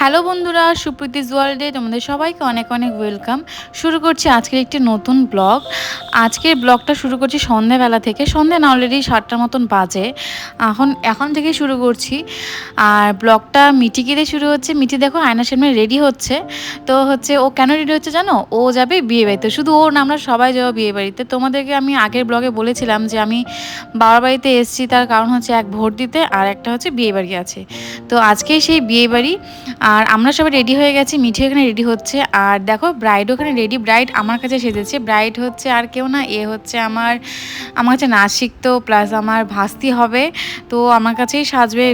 Hello বন্ধুরা সুপ্রীতি ওয়ার্ল্ডে তোমাদের সবাইকে অনেক অনেক ওয়েলকাম। শুরু করছি আজকের একটি নতুন ব্লগ। আজকের ব্লগটা শুরু করছি সন্ধ্যাবেলা থেকে। সন্ধ্যা না অলরেডি সাতটার মতন বাজে। এখন এখন থেকে শুরু করছি। আর ব্লগটা মিটিকে দিয়ে শুরু হচ্ছে। মিটি দেখো আয়নার সামনে রেডি হচ্ছে। তো হচ্ছে ও কেন রেডি হচ্ছে জানো? ও যাবে বিয়ে বাড়িতে। শুধু ও না, আমরা সবাই যাব বিয়ে বাড়িতে। তোমাদেরকে আমি আগের ব্লগে বলেছিলাম যে আমি বাবার বাড়িতে এসেছি। তার কারণ হচ্ছে এক ভোট দিতে আর একটা হচ্ছে বিয়ে বাড়ি আছে। তো আজকে সেই বিয়ে বাড়ি। আর আমরা সবাই রেডি হয়ে গেছি, মিঠি এখানে রেডি হচ্ছে। আর দেখো ব্রাইড ওখানে রেডি ব্রাইড আমার কাছে সেজেছে। ব্রাইড হচ্ছে আর কেউ না, এ হচ্ছে আমার আমার কাছে নাচ শিখতো প্লাস আমার ভাস্তি হবে। তো আমার কাছেই সাজবে।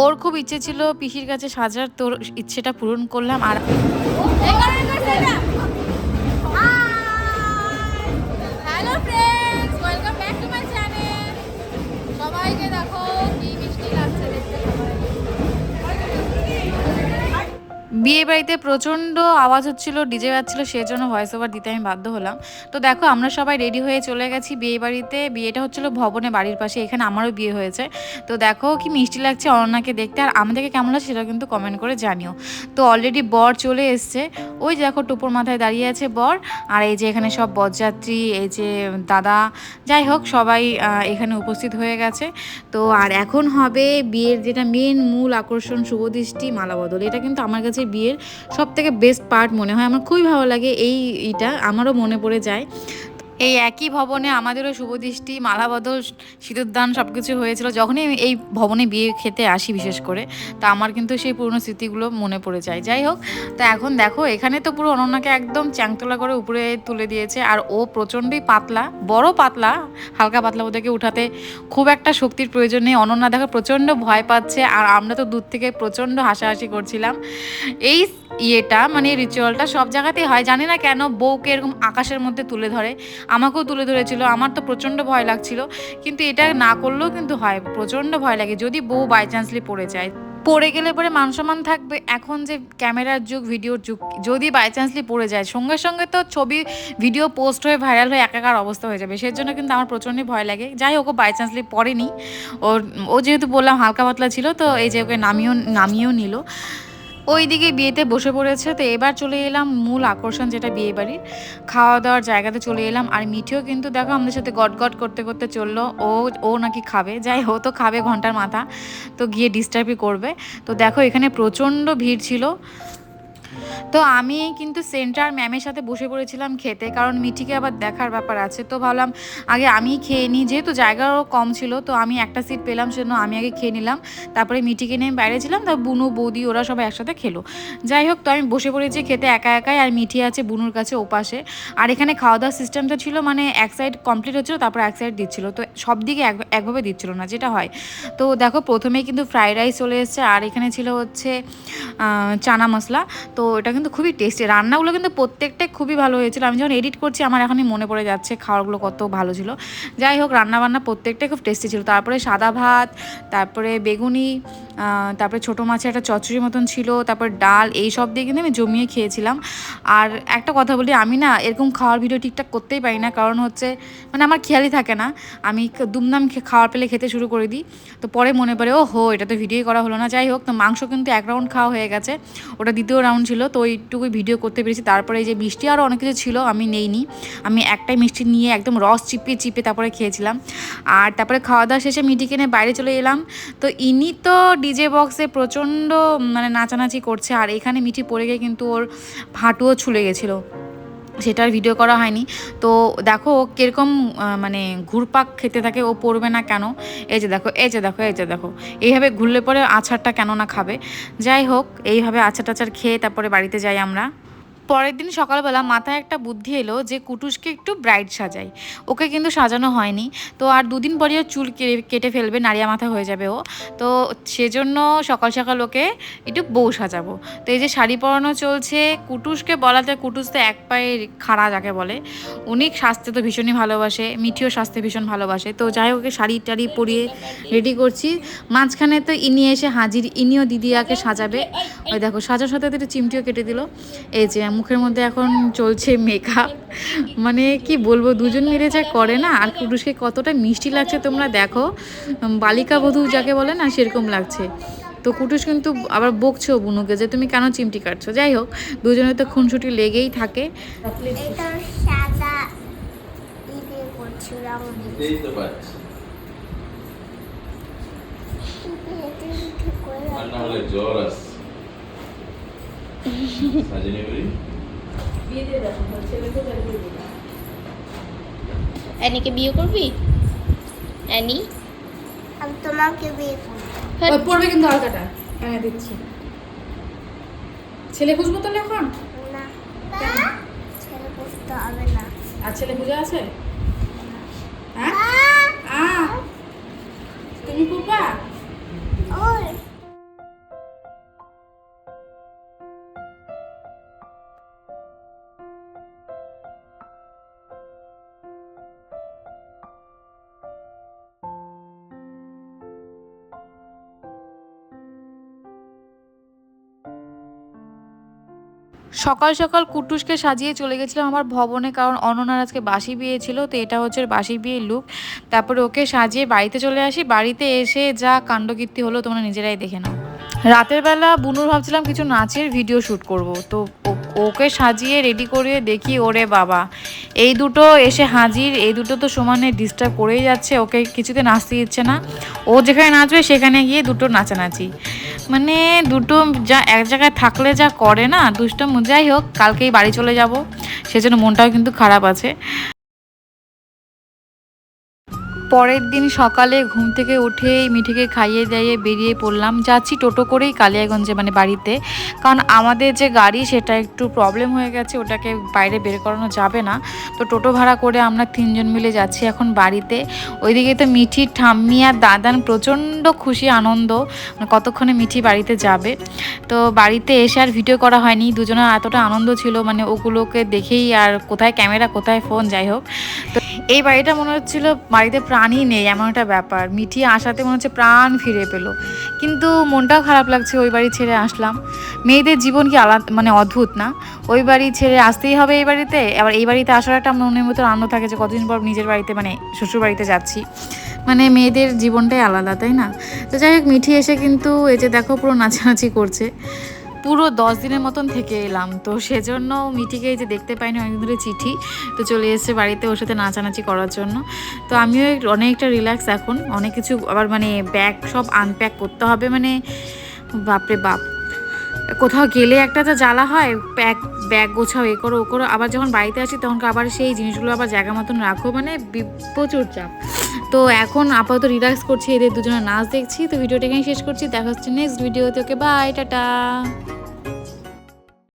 ওর খুব ইচ্ছে ছিল পিসির কাছে সাজার, তোর ইচ্ছেটা পূরণ করলাম। আর বিয়ে বাড়িতে প্রচণ্ড আওয়াজ হচ্ছিল, ডিজে বাজছিল সেই জন্য ভয়েস ওভার দিতে আমি বাধ্য হলাম। তো দেখো, আমরা সবাই রেডি হয়ে চলে গেছি বিয়ে বাড়িতে বিয়েটা হচ্ছিল ভবনে বাড়ির পাশে, এখানে আমারও বিয়ে হয়েছে। তো দেখো, কি মিষ্টি লাগছে অনন্যাকে দেখতে। আর আমাদেরকে কেমন লাগছে সেটা কিন্তু কমেন্ট করে জানিও। তো অলরেডি বর চলে এসছে। ওই দেখো, টুপুর মাথায় দাঁড়িয়ে আছে বর। আর এই যে এখানে সব বরযাত্রী, এই যে দাদা, যাই হোক, সবাই এখানে উপস্থিত হয়ে গেছে। তো আর এখন হবে বিয়ের যেটা মেন মূল আকর্ষণ শুভদৃষ্টি মালা বদল। এটা কিন্তু আমার কাছে বিয়ের সব থেকে বেস্ট পার্ট মনে হয়। আমার খুবই ভালো লাগে এই আমারও মনে পড়ে যায়। এই একই ভবনে আমাদেরও শুভদৃষ্টি মালা বদল সিঁদুরদান সব কিছু হয়েছিল। যখনই এই ভবনে বিয়ে খেতে আসি বিশেষ করে, তা আমার কিন্তু সেই পুরনো স্মৃতিগুলো মনে পড়ে যায়। যাই হোক, তা এখন দেখো, এখানে তো পুরো অনন্যাকে একদম চ্যাংতলা করে উপরে তুলে দিয়েছে, আর ও প্রচণ্ডই পাতলা, বড় পাতলা, হালকা পাতলা ওদেরকে উঠাতে খুব একটা শক্তির প্রয়োজন নেই। অনন্যা দেখো প্রচণ্ড ভয় পাচ্ছে, আর আমরা তো দূর থেকে প্রচণ্ড হাসাহাসি করছিলাম। এই ইয়েটা মানে রিচুয়ালটা সব জায়গাতেই হয়, জানি না কেন বউকে এরকম আকাশের মধ্যে তুলে ধরে। আমাকেও তুলে ধরেছিল, আমার তো প্রচণ্ড ভয় লাগছিল, কিন্তু এটা না করলেও কিন্তু হয়, প্রচণ্ড ভয় লাগে। যদি বউ বাই চান্সলি পড়ে যায়, পড়ে গেলে পরে মান সম্মান থাকবে। এখন যে ক্যামেরার যুগ, ভিডিওর যুগ, যদি বাই চান্সলি পড়ে যায়, সঙ্গে সঙ্গে তো ছবি ভিডিও পোস্ট হয়ে ভাইরাল হয়ে একাকার অবস্থা হয়ে যাবে। সেই জন্য কিন্তু আমার প্রচণ্ডই ভয় লাগে। যাই হোক বাই চান্সলি পড়েনি। ওর, ও যেহেতু বললাম হালকা পাতলা ছিল, তো এই যে ওকে নামিয়েও নামিয়েও নিল। ওইদিকে বিয়েতে বসে পড়েছে, তো এবার চলে এলাম মূল আকর্ষণ যেটা বিয়ে বাড়ির। খাওয়া দাওয়ার জায়গাতে চলে এলাম আর মিঠিও কিন্তু দেখো আমাদের সাথে গট গট করতে করতে চলল। ও ও নাকি খাবে, যাই হো তো খাবে ঘণ্টার মাথা, তো গিয়ে ডিস্টার্বই করবে। তো দেখো এখানে প্রচণ্ড ভিড় ছিল। তো আমি কিন্তু সেন্টার ম্যামের সাথে বসে পড়েছিলাম খেতে, কারণ মিঠিকে আবার দেখার ব্যাপার আছে। তো ভাবলাম আগে আমি খেয়ে নিই, যেহেতু জায়গাও কম ছিল, তো আমি একটা সিট পেলাম সেজন্য আমি আগে খেয়ে নিলাম। তারপরে মিঠিকে নিয়ে বাইরে ছিলাম তার বুনু, বৌদি ওরা সবাই একসাথে খেলো। যাই হোক, তো আমি বসে পড়েছি খেতে একা একাই, আর মিঠি আছে বুনুর কাছে ওপাশে। আর এখানে খাওয়া দাওয়ার সিস্টেমটা ছিল মানে এক সাইড কমপ্লিট হচ্ছিল, তারপর এক সাইড দিচ্ছিল। তো সব দিকে এক, একভাবে দিচ্ছিল না, যেটা হয়। তো দেখো প্রথমে কিন্তু ফ্রাইড রাইস চলে এসছে, আর এখানে ছিল হচ্ছে চানা মশলা। তো এটা কিন্তু খুবই টেস্টি রান্নাগুলো কিন্তু প্রত্যেকটাই খুবই ভালো হয়েছিল। আমি যখন এডিট করছি, আমার এখনই মনে পড়ে যাচ্ছে খাওয়ারগুলো কত ভালো ছিল। যাই হোক, রান্নাবান্না প্রত্যেকটাই খুব টেস্টি ছিল। তারপরে সাদা ভাত, তারপরে বেগুনি তারপরে ছোটো মাছের একটা চচ্চড়ি মতন ছিল, তারপর ডাল, এই সব দিয়ে কিন্তু আমি জমিয়ে খেয়েছিলাম। আর একটা কথা বলি, আমি না এরকম খাওয়ার ভিডিও ঠিকঠাক করতেই পারি না, কারণ হচ্ছে মানে আমার খেয়ালই থাকে না। আমি দুমদাম খাওয়ার পেলে খেতে শুরু করে দিই, তো পরে মনে পড়ে ও হো এটা তো ভিডিও করা হলো না। যাই হোক, তো মাংস কিন্তু এক রাউন্ড খাওয়া হয়ে গেছে, ওটা দ্বিতীয় রাউন্ড ছিল, তো ওইটুকুই ভিডিও করতে পেরেছি। তারপরে এই যে মিষ্টি আরও অনেক কিছু ছিল, আমি নেইনি। আমি একটাই মিষ্টি নিয়ে একদম রস চিপিয়ে চিপে তারপরে খেয়েছিলাম। আর তারপরে খাওয়া দাওয়া শেষে মিটি কিনে বাইরে চলে এলাম। তো ইনি তো ডিজে বক্সে প্রচণ্ড মানে নাচানাচি করছে। আর এখানে মিঠি পড়ে গিয়ে কিন্তু ওর হাঁটুও ছুলে গেছিল। সেটার ভিডিও করা হয়নি। তো দেখো কীরকম মানে ঘুরপাক খেতে থাকে, ও পড়বে না কেন? এই যে দেখো, এই যে দেখো, এই যে দেখো। এইভাবে ঘুরলে পরে আছারটা কেন না খাবে? যাই হোক, এইভাবে আচার টাচার খেয়ে তারপরে বাড়িতে যাই আমরা। পরের দিন সকালবেলা মাথায় একটা বুদ্ধি এলো যে কুটুসকে একটু ব্রাইট সাজাই। ওকে কিন্তু সাজানো হয়নি। তো আর দুদিন পরে চুল কেটে ফেলবে নারিয়া মাথা হয়ে যাবে ও। তো সেজন্য সকাল সকাল ওকে একটু বউ সাজাবো। তো এই যে শাড়ি পরানো চলছে, কুটুসকে বলাতে কুটুস তো এক পায়ে খাড়া যাকে বলে। উনি সাজতে তো ভীষণই ভালোবাসে, মিঠিও সাজতে ভীষণ ভালোবাসে। তো যাই হোক, ওকে শাড়ি টাড়ি পরিয়ে রেডি করছি। মাঝখানে তো ইনি এসে হাজির, ইনিও দিদিয়াকে সাজাবে। ওই দেখো, সাজার সাথে একটু চিমটিও কেটে দিল। এই যে মুখের মধ্যে এখন চলছে মেকআপ মানে কি বলব দুজন মিলে যা করে না আর কুটুসকে কতটা মিষ্টি লাগছে তোমরা দেখো। বালিকা বধূ যাকে বলে না সেরকম লাগছে। তো কুটুস কিন্তু আবার বকছেও বুনুকে যে তুমি কেন চিমটি কাটছো? যাই হোক দুজনে তো খুনসুটি লেগেই থাকে। জ্বর আসছে। অ্যানিকে বিয়ে করবি? অ্যানি? আমি তোমাকে বিয়ে করব। ওই পড়বে কিন্তু আলকাটা এনে দিচ্ছি। ছেলে খুঁজবো তাহলে এখন? না। ছেলে বুঝতে হবে না। আর ছেলে খুঁজে আছে? হ্যাঁ? আ! তুমি খুঁজবা সকাল সকাল কুটুসকে সাজিয়ে চলে গেছিলাম আমার ভবনে, কারণ অননার আজকে বাসি বিয়ে ছিল, তো এটা হচ্ছে বাসি বিয়ের লুক তারপরে ওকে সাজিয়ে বাড়িতে চলে আসি। বাড়িতে এসে যা কাণ্ডকীর্তি হলো, তোমরা নিজেরাই দেখে নাও। রাতের বেলা বুনুর ভাবছিলাম কিছু নাচের ভিডিও শ্যুট করব, তো ওকে সাজিয়ে রেডি করে দেখি, ওরে বাবা! এই দুটো এসে হাজির, এই দুটো তো সমানে ডিস্টার্ব করেই যাচ্ছে, ওকে কিছুতে নাচতে দিচ্ছে না। ও যেখানে নাচবে, সেখানে গিয়ে দুটো নাচানাচি। মানে দুটো যা, এক জায়গায় থাকলে যা করে না, দুষ্টম, যাই হোক, কালকেই বাড়ি চলে যাব। সেজন্য মনটাও কিন্তু খারাপ আছে। পরের দিন সকালে ঘুম থেকে উঠেই মিঠিকে খাইয়ে দাইয়ে বেরিয়ে পড়লাম। যাচ্ছি টোটো করেই কালিয়াগঞ্জে মানে বাড়িতে। কারণ আমাদের যে গাড়ি, সেটা একটু প্রবলেম হয়ে গেছে, ওটাকে বাইরে বের করানো যাবে না। তো টোটো ভাড়া করে আমরা তিনজন মিলে যাচ্ছি এখন বাড়িতে। ওইদিকে তো মিঠি, ঠাম্মি আর দাদান প্রচণ্ড খুশি, আনন্দ। মানে কতক্ষণে মিঠি বাড়িতে যাবে। তো বাড়িতে এসে আর ভিডিও করা হয়নি। দুজনের এতটা আনন্দ ছিল মানে ওগুলোকে দেখেই আর কোথায় ক্যামেরা কোথায় ফোন যাই হোক। তো এই বাড়িটা মনে হচ্ছিল বাড়িতে প্রাণই নেই, এমন একটা ব্যাপার। মিঠি আসাতে মনে হচ্ছে প্রাণ ফিরে পেল। কিন্তু মনটাও খারাপ লাগছে, ওই বাড়ি ছেড়ে আসলাম। মেয়েদের জীবন কি আলাদা মানে অদ্ভুত না? ওই বাড়ি ছেড়ে আসতেই হবে এই বাড়িতে? আবার এই বাড়িতে আসার একটা মনের মতো আনন্দ থাকে যে, কতদিন পর নিজের বাড়িতে মানে শ্বশুর বাড়িতে যাচ্ছি। মানে মেয়েদের জীবনটাই আলাদা, তাই না? তো যাই হোক মিঠি এসে কিন্তু এই যে দেখো পুরো নাচানাচি করছে। পুরো দশ দিনের মতন থেকে এলাম। তো সেজন্য মিঠিকে এই যে দেখতে পাইনি, অনেক ধরে চিঠি। তো চলে এসেছে বাড়িতে ওর সাথে নাচানাচি করার জন্য। তো আমিও অনেকটা রিল্যাক্স এখন। অনেক কিছু আবার মানে ব্যাগ সব আনপ্যাক করতে হবে মানে বাপরে বাপ। কোথাও গেলে একটা যা জ্বালা হয় প্যাক ব্যাগ গোছাও, এ করো, ও করো। আবার যখন বাড়িতে আসি তখন আবার সেই জিনিসগুলো আবার জায়গা মতন রাখো মানে প্রচুর চাপ। তো এখন আপাতত রিল্যাক্স করছি, এদের দুজনের নাচ দেখছি, তো ভিডিওটা এখানে শেষ করছি, দেখা হচ্ছে নেক্সট ভিডিওতে ওকে বাই টাটা।